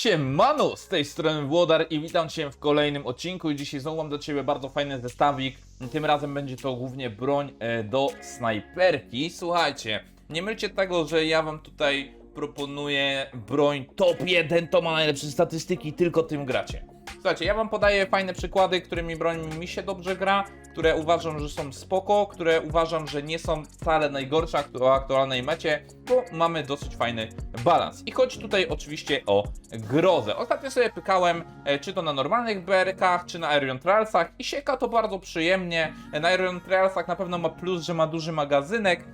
Siemano, z tej strony Włodar i witam Cię w kolejnym odcinku dzisiaj znowu mam do Ciebie bardzo fajny zestawik. Tym razem będzie to głównie broń e, do snajperki. Słuchajcie, nie mylcie tego, że ja Wam tutaj proponuję broń top 1, to ma najlepsze statystyki, tylko tym gracie. Słuchajcie, ja wam podaję fajne przykłady, którymi broń mi się dobrze gra, które uważam, że są spoko, które uważam, że nie są wcale najgorsze o aktualnej mecie, bo mamy dosyć fajny balans. I chodzi tutaj oczywiście o grozę. Ostatnio sobie pykałem, e, czy to na normalnych BRK-ach, czy na Aerion Trialsach i sieka to bardzo przyjemnie. E, Na Aerion Trialsach na pewno ma plus, że ma duży magazynek,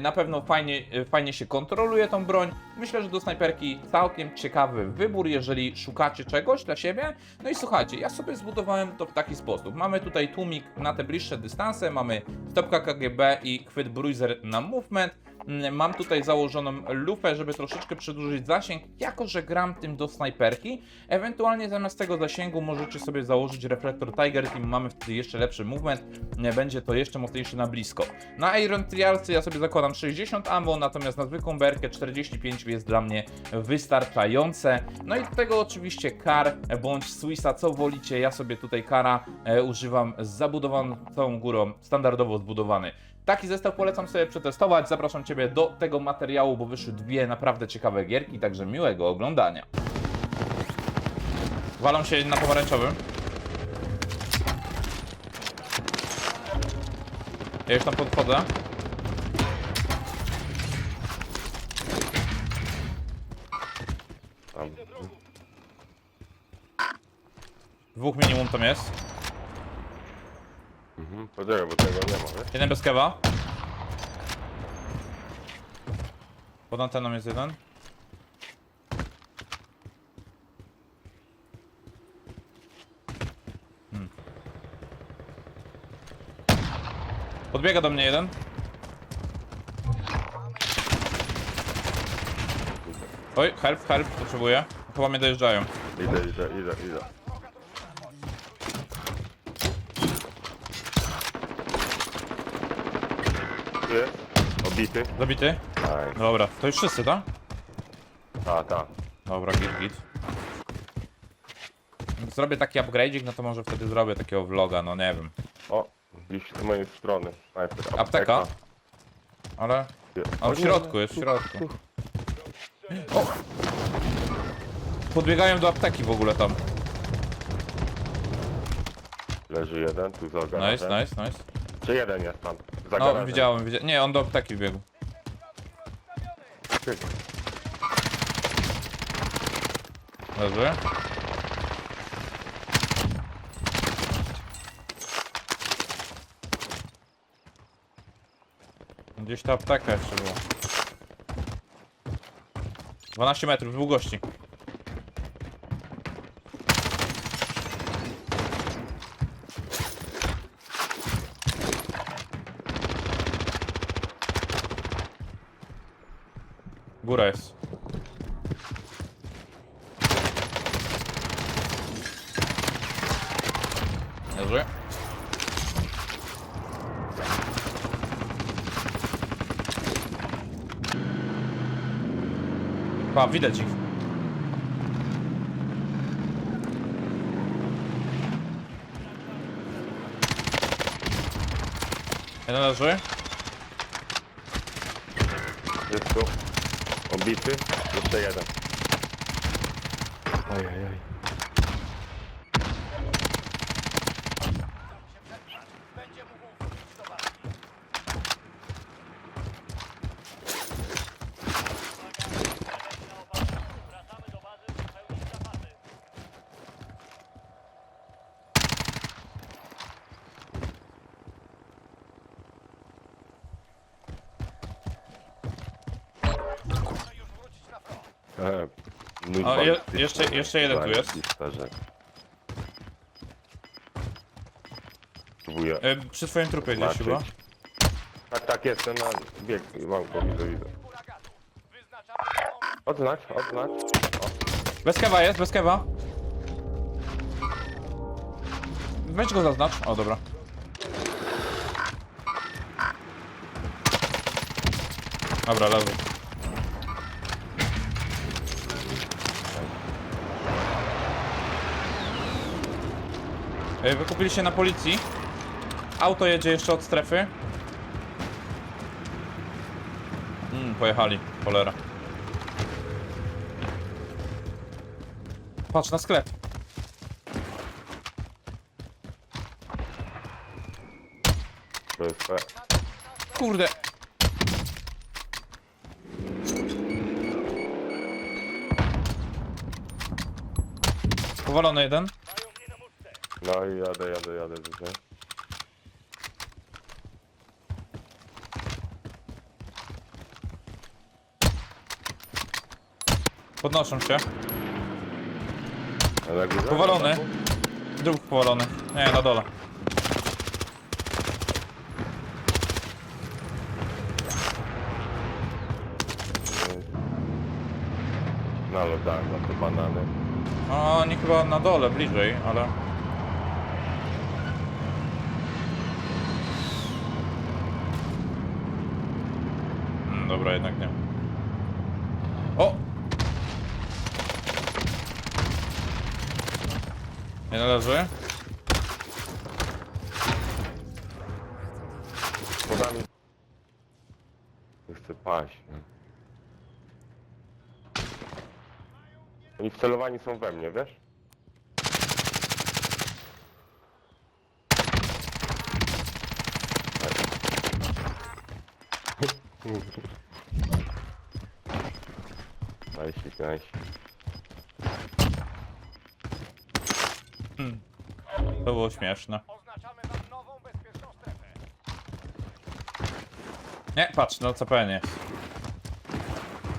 na pewno fajnie, e, fajnie się kontroluje tą broń. Myślę, że do snajperki całkiem ciekawy wybór, jeżeli szukacie czegoś dla siebie. No i słuchajcie, ja sobie zbudowałem to w taki sposób. Mamy tutaj tłumik na te bliższe dystanse, mamy stopka KGB i chwyt bruiser na movement. Mm, Mam tutaj założoną lufę, żeby troszeczkę przedłużyć zasięg, jako że gram tym do snajperki. Ewentualnie zamiast tego zasięgu możecie sobie założyć reflektor Tiger Team, mamy wtedy jeszcze lepszy movement, będzie to jeszcze mocniejszy na blisko. Na Iron Trialcy ja sobie zakładam 60 ammo, natomiast na zwykłą berkę 45 jest dla mnie wystarczające. No i do tego oczywiście kar bądź Swissa, co wolicie. Ja sobie tutaj kara e, używam z zabudowaną całą górą, standardowo zbudowany. Taki zestaw polecam sobie przetestować. Zapraszam Ciebie do tego materiału, bo wyszły dwie naprawdę ciekawe gierki, także miłego oglądania. Walą się na pomarańczowym. Ja już tam podchodzę. Tam. Dwóch minimum tam jest. Mhm. Poczekaj, bo tego nie ma, wiesz? Jeden bez kewa. Pod anteną jest jeden. Hmm. Podbiega do mnie jeden. Oj, help, help, potrzebuję. Chyba mnie dojeżdżają. Idę, idę, idę, idę. Tu jest? Obity? Zabity? Nice. Dobra, to już wszyscy, tak? Ta, ta. Dobra, git, git. Jak zrobię taki upgrade'ik, no to może wtedy zrobię takiego vloga, no nie wiem. O, gdzieś z mojej strony. Snajper. Apteka? Ale... A w środku, jest w środku. O! Podbiegają do apteki w ogóle tam. Leży jeden, tu za Nice, garażem. nice, nice. Czy jeden jest tam? Za No, garażem. widziałem, widziałem. Nie, on do apteki biegł. Ty, Leży. Gdzieś ta apteka jeszcze była. 12 metrów długości. Góra jest. Leży. Pa, widać ich. Jeden leży. jest tu. Obity. Jeszcze jeden. Ojej. E, mój O, je- jeszcze- jeszcze jeden tu jest. Próbuję. E, przy twoim trupie gdzieś Maciek. chyba. Tak, tak, jestem na bieg. Mam go, widzę, widzę. Odznacz, odznacz. Bez kewa jest, bez kewa. Weź go zaznacz. O, dobra. Dobra, leży. Ej, Wykupili się na policji. Auto jedzie jeszcze od strefy. Mm, pojechali, cholera. Patrz na sklep. To jest te. Kurde. Powalony jeden. No i jadę, jadę, jadę dzisiaj. Podnoszą się. Ale jak górze? Powalony. Dwóch powalony. Nie, na dole. No ale tak, na te banany. A oni chyba na dole, bliżej, ale... Dobra, jednak nie. O! Nie należy? Podami. Nie chcę paść. Oni wcelowani są we mnie, wiesz? Najsik, najsik. To było śmieszne. Oznaczamy wam nową bezpieczną strefę. Nie, patrz, no CPN jest.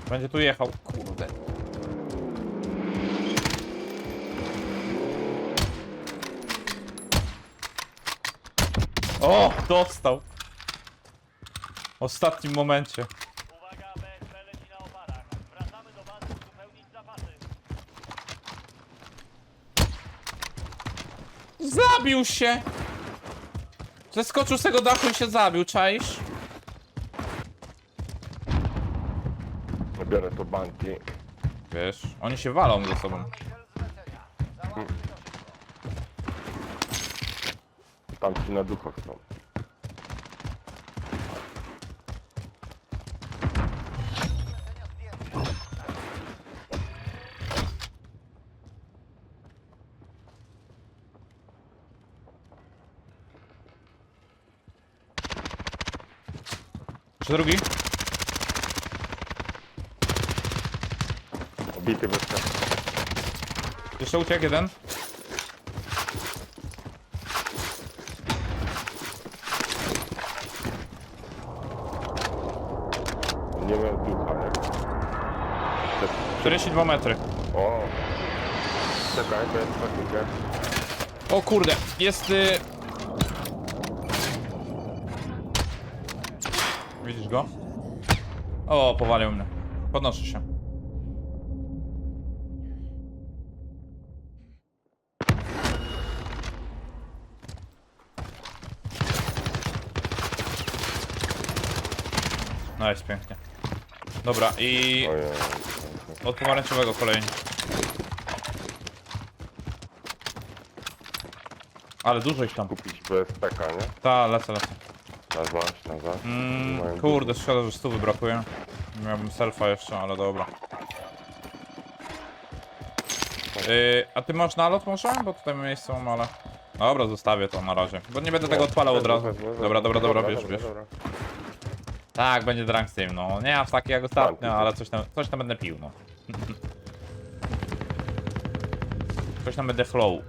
Będzie tu jechał, kurde. O, dostał. W ostatnim momencie. Uwaga, BSP leci na oparach. Wracamy do bazy uzupełnić zapasy. Zabił się! Zeskoczył z tego dachu i się zabił, czaisz? Biorę to banki. Wiesz, oni się walą ze sobą. Tam ci na duchach są. Drugi? Obity wyska. Jeszcze uciekł jeden. Nie miał ducha, nie? 42 metry. O! Czekaj, to jest faktycznie. O kurde, jest... Y... go? O, powalił mnie. Podnoszę się. Nice, pięknie. Dobra, i Ojej. od pomarańczowego kolej. Ale dużo ich tam. Kupić BSPK, nie? Ta, lecę, lecę. Na zaś, na zaś. Mm, Mają kurde, szkoda, że stówy brakuje. Miałbym selfa jeszcze, ale dobra. Yy, a ty masz nalot może? Bo tutaj miejsce mam, ale... Dobra, zostawię to na razie. Bo nie będę tego odpalał od razu. Dobra, dobra, dobra, bierz. dobra. Tak, będzie drunk tym, no. Nie aż taki jak ostatnio, ale coś tam, coś tam będę pił, no. Coś tam będę flow.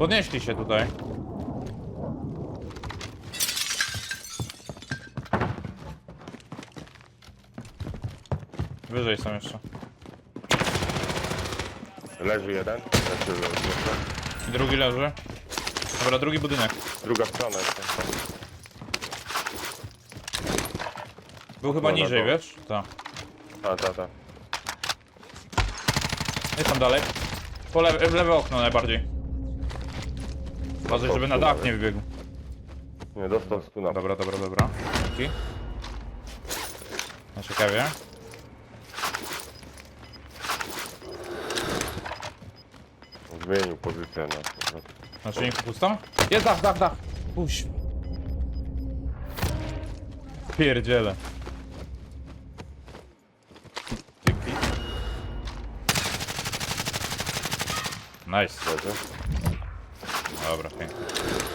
Podnieśli się tutaj. Wyżej są jeszcze. Leży jeden. Leży, leży. I drugi leży. Dobra, drugi budynek. Druga strona jest. Był chyba niżej, no. wiesz? Tak. Ta, ta, ta. Jest tam dalej. Po lewe, w lewe okno najbardziej. Uważaj, żeby na dach nie wybiegł. Nie, dostał stuna. Dobra, dobra, dobra. Dzięki. Na ciekawie. Zmienił pozycję na. Na czujniku pusto? Jest dach, dach, dach. Puść. Pierdziele. Dzięki. Nice. Leży. Dobra, pięknie.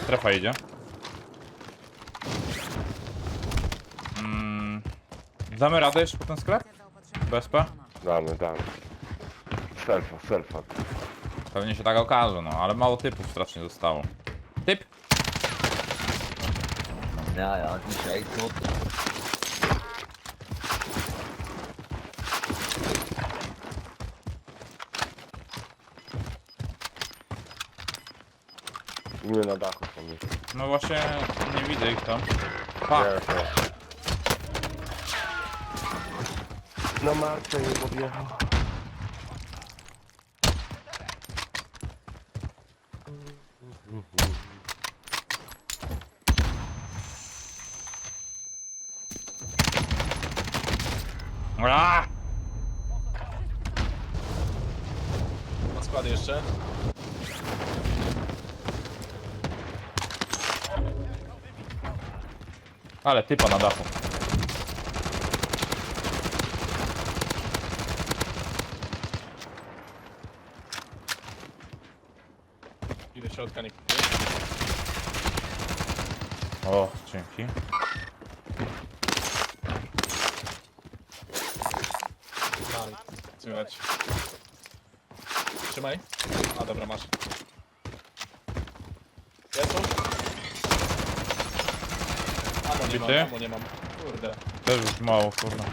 Strefa idzie. Mm. Damy radę jeszcze po ten sklep? BSP? Damy, damy. Selfa, selfa. Pewnie się tak okaże, no, ale mało typów strasznie zostało. Typ? Ja, ja, dzisiaj to U mnie na dachu są już. No właśnie, nie widzę ich tam. Pa! Nie, nie. Na marce nie podjechał. Aaa! Na składy jeszcze. Ale typa na dachu. I do środka nie kupuję. O, dzięki. Mam. Słychać. Trzymaj. A dobra, masz. Jest tu? Amo nie mam, nie mam. Kurde, Też już mało, kurwa.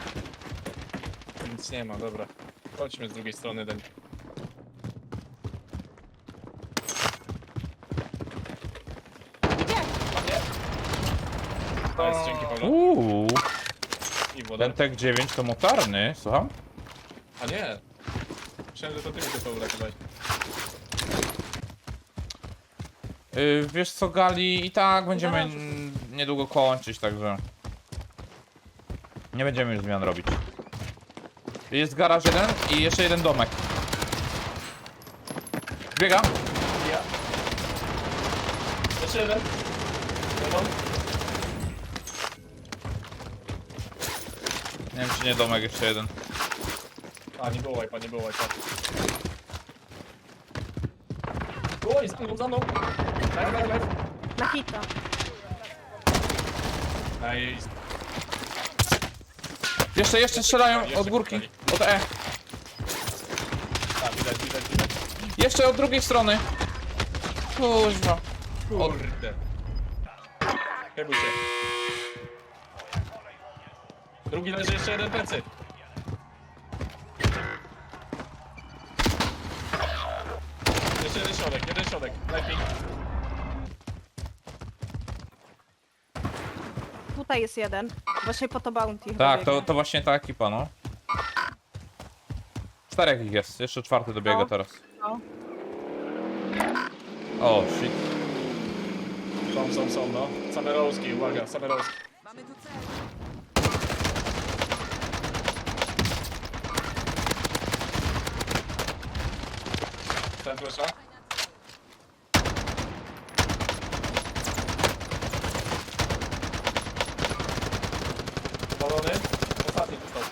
nic nie ma, dobra. Chodźmy z drugiej strony, Den. To jest dzięki Paweł. Uuu, I woda. ten tek 9 to motarny, słucham? A nie. Myślałem, że to ty mi to uratowałeś. Yy, wiesz co, Gali, i tak będziemy mm, niedługo kończyć, także... Nie będziemy już zmian robić. Jest garaż jeden i jeszcze jeden domek. Biega. Ja. Jeszcze jeden. Jeden. Nie wiem czy nie domek, jeszcze jeden. A, nie było wipe'a, nie było wipe'a. Oj, za mną, za mną! Daj, daj, daj. Na hita. Jeszcze, jeszcze strzelają od górki. Od E. tak, widać, widać, widać. Jeszcze od drugiej strony. Kuźwa. Kurde. Chybuj się. Drugi leży, jeszcze jeden plecy. Jeszcze jeden środek, jeden środek. Lepiej. Tutaj jest jeden. Właśnie po to bounty. Tak, to, to właśnie ta ekipa, no. Czterech ich jest, jeszcze czwarty dobiega No. teraz. No. O, shit. Są, są, są, no. Samerowski, uwaga, Samerowski. Ten flesza. Balony. Ostatni dostał.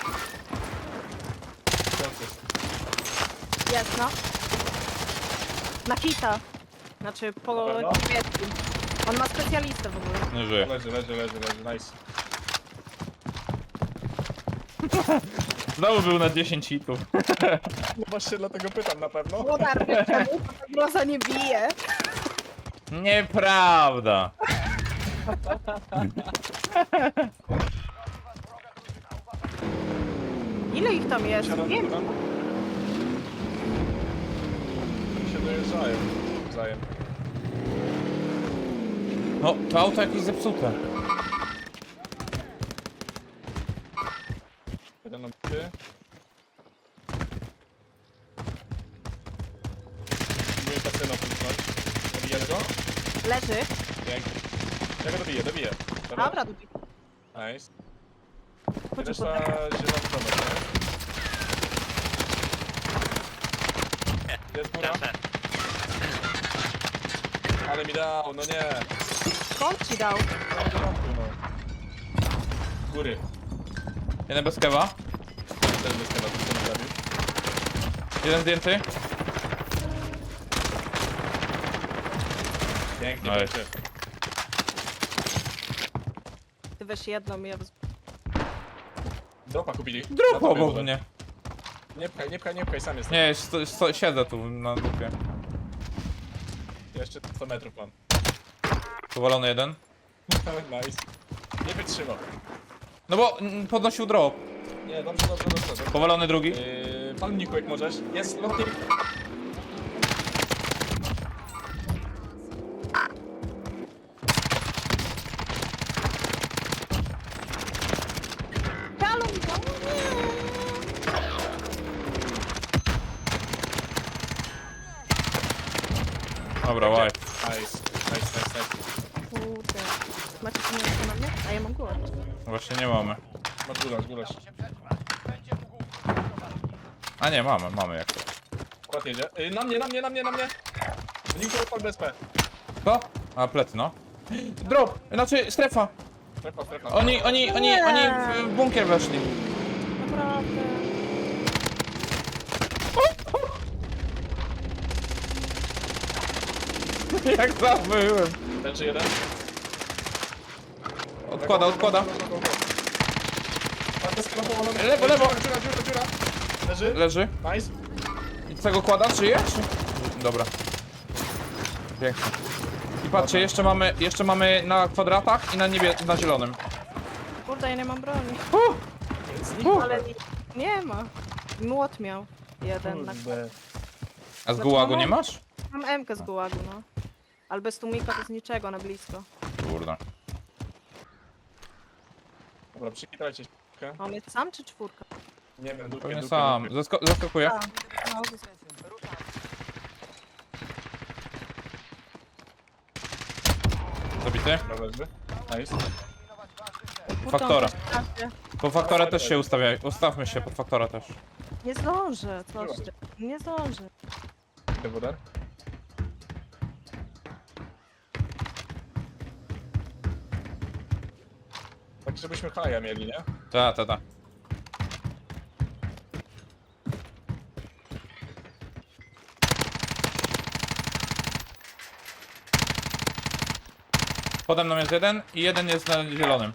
Piąty. Jest, no. Na hita. Znaczy po Na pewno? niemieckim. On ma specjalistę w ogóle. Nie żyje. Leży, leży, leży, leży, nice. Znowu był na 10 hitów. No właśnie dlatego pytam na pewno. Włodar, wiesz czemu? Ta groza nie bije. Nieprawda. Ile ich tam jest? Siadam Wiem. Oni się dojeżdżają. Wzajem. No, to auto jakieś zepsute. Jeden na ty. Próbuję kasyno pulsnąć. Dobijesz go? Leży. Pięknie. Ja go dobiję, dobiję. Dobra, dubi. Nice. Chodź Reszta po zielony domek, nie? Jest góra. Ale mi dał, no nie. Skąd ci dał? Z Góry. Jeden bez kewa. Też bez kewa, tylko nie zabił. Jeden zdjęty. Pięknie, Nice. pięknie. Ty weź jedną, ja wez- Dropa kupili. Drop Na tobie obok mnie. Nie pchaj, nie pchaj, nie pchaj, sam jestem. Nie, siedzę tu na dupie. Jeszcze 100 metrów mam. Powalony jeden. nice. Nie wytrzymał. No bo mm, podnosił drop. Nie, dobrze, dobrze, dobrze. dobrze. Powalony drugi. Yy, palniku jak możesz. Jest lotnik. Nie, mamy, mamy jak to. Kład jedzie. Yy, na mnie, na mnie, na mnie, na mnie. Niko odpal BSP. Co? A, plec, no. Drop! Znaczy, strefa! Strefa, strefa. Oni, oni, oni, Nie. oni w bunkier weszli. Naprawdę. Jak zabyłem. Leży jeden. Odkłada, odkłada. Tak, skrapował na Lewo, lewo. Dziura, dziura, dziura. Leży. Leży. Nice. I co go kłada, czy je? Czy... Dobra. Pięknie. I patrzcie, jeszcze mamy, jeszcze mamy na kwadratach i na niebie, na zielonym. Kurde, ja nie mam broni. Uh, Ale nie, nie ma. Młot miał. Jeden na Kurde. A z gułagu nie masz? Mam M-kę z gułagu, no. Ale bez tłumika to z niczego na blisko. Kurde. Dobra, przykitrajcie się. On jest sam czy czwórka? Nie wiem, dupie, Pewnie dupie, sam. dupie. Zasko zaskakuje. A, no, Zabity. Dobra, leży. Nice. Faktora. Po faktora też się ustawiaj. Ustawmy się pod faktora też. Nie zdążę, ty. Nie zdążę. Idę wodar. Tak, żebyśmy haja mieli, nie? Ta, ta, ta. Pode mną jest jeden i jeden jest na zielonym.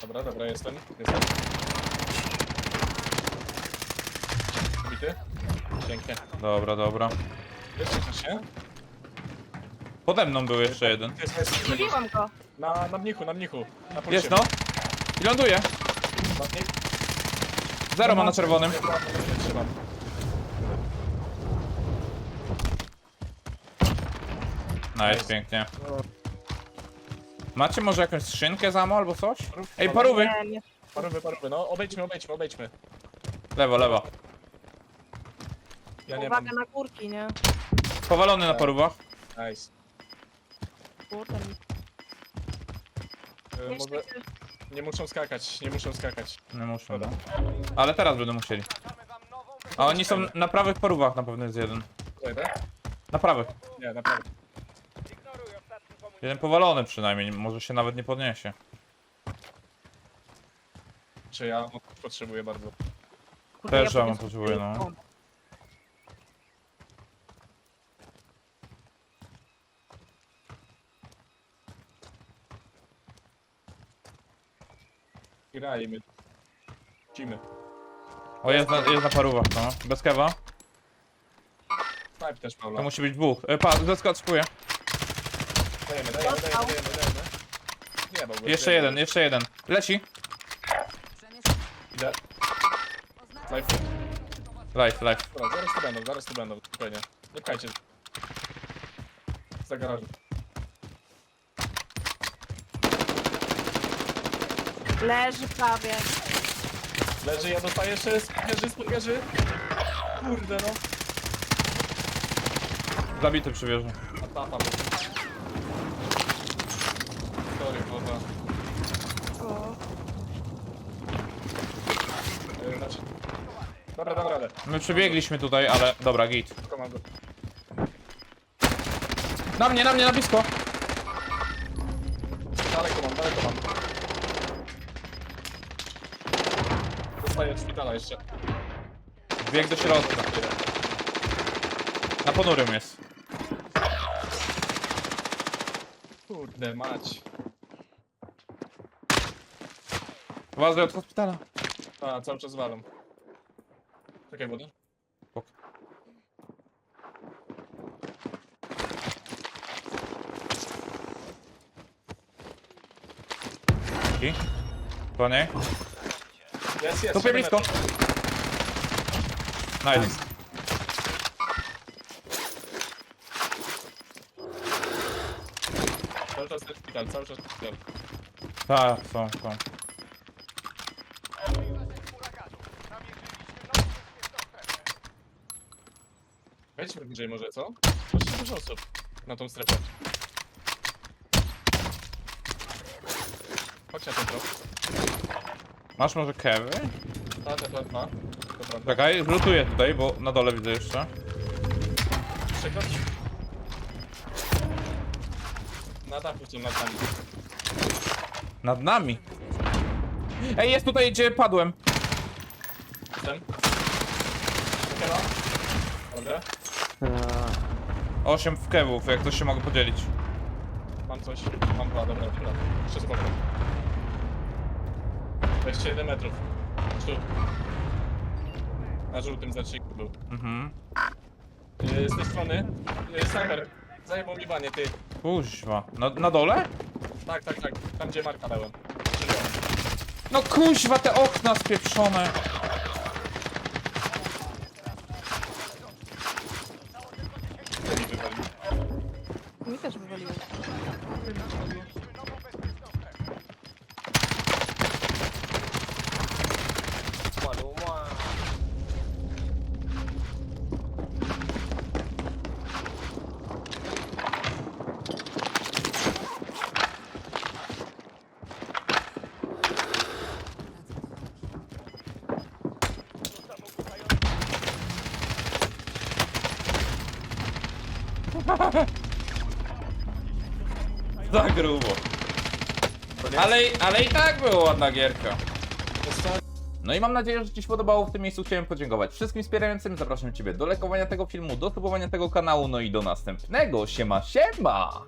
Dobra, dobra, jestem. Jestem. Bity? Pięknie. Dobra, dobra. Jeszcze nie? Pode mną był jeszcze jeden. Jest, jest, jest. Zbiłam go. Na, na mnichu, na mnichu. Na pulsie. Jest no. I ląduje. Na mnich. Zero ma na czerwonym. Trzymam. Nice, pięknie. Macie może jakąś skrzynkę za ammo albo coś? Ej, parówy! Nie, nie. Parówy, parówy, no obejdźmy, obejdźmy, obejdźmy. Lewo, lewo. Ja nie mam. Uwaga na górki, nie? Powalony na parówach. Nice. Kurde, mi- E, może... Nie muszą skakać, nie muszą skakać. Nie muszę, no. Ale teraz będą musieli. A oni są na prawych parówach na pewno jest jeden. Zajdę? Na prawych. Nie, naprawdę. Jeden powalony przynajmniej, może się nawet nie podniesie. Czy ja potrzebuję bardzo. Kurde, Też ja mam potrzebuję, no. tej- Grajmy. Cimy. O, jest na, jest na parówach, no. Bez kewa. Snipe też, Paula. To musi być dwóch. E, pa. Dajemy, dajemy, dajemy, dajemy, dajemy. Nie ma Jeszcze jeden, jeszcze jeden. Leci. Idę. Life. Life, life. Dobra, zaraz tu będą, zaraz tu będą, spokojnie. Nie. Za garażem. Leży prawie. Leży, ja dostaję jeszcze, spierzy, spierzy. Kurde no. Zabity przy. A ta tam. Dobra, dobra, radę. My przebiegliśmy tutaj, ale dobra, git. Na mnie, na mnie, na blisko. Daleko mam, daleko mam. Dostaję od szpitala jeszcze. Bieg do środka. Na ponurym jest. Kurde mać. Uważaj od hospitala. A, cały czas walą. Czekaj, woda. Spoko. I? To nie? Jest, jest. Siedem blisko. Nice. Cały czas jest szpital, cały czas szpital. Tak, są, są. Wejdźmy bliżej może, co? Właśnie dużo osób na tą strefę. Chodź na ten trop. Masz może kewy? Ta, ta, ta, ta. Prawda. Czekaj, lutuję tutaj, bo na dole widzę jeszcze. Przekroć. Na dachu są nad nami. Nad nami. Ej, jest tutaj, gdzie padłem. Ten. Chyba. Dobra. 8 w kewów, jak to się mogę podzielić. Mam coś. Mam dwa, dobra, dobra. Jeszcze spoko. 27 metrów. Żółt. Na żółtym znaczniku był. Mhm. Yy, z tej strony. Yy. Zajebał mi banie, ty. Kuźwa. Na, na dole? Tak, tak, tak. Tam gdzie marka dałem. Czyli on. No kuźwa, te okna spieprzone. Grubo. Ale, ale i tak było ładna gierka. No i mam nadzieję, że Ci się podobało. W tym miejscu chciałem podziękować wszystkim wspierającym. Zapraszam Ciebie do lajkowania tego filmu, do subowania tego kanału, no i do następnego. Siema, siema!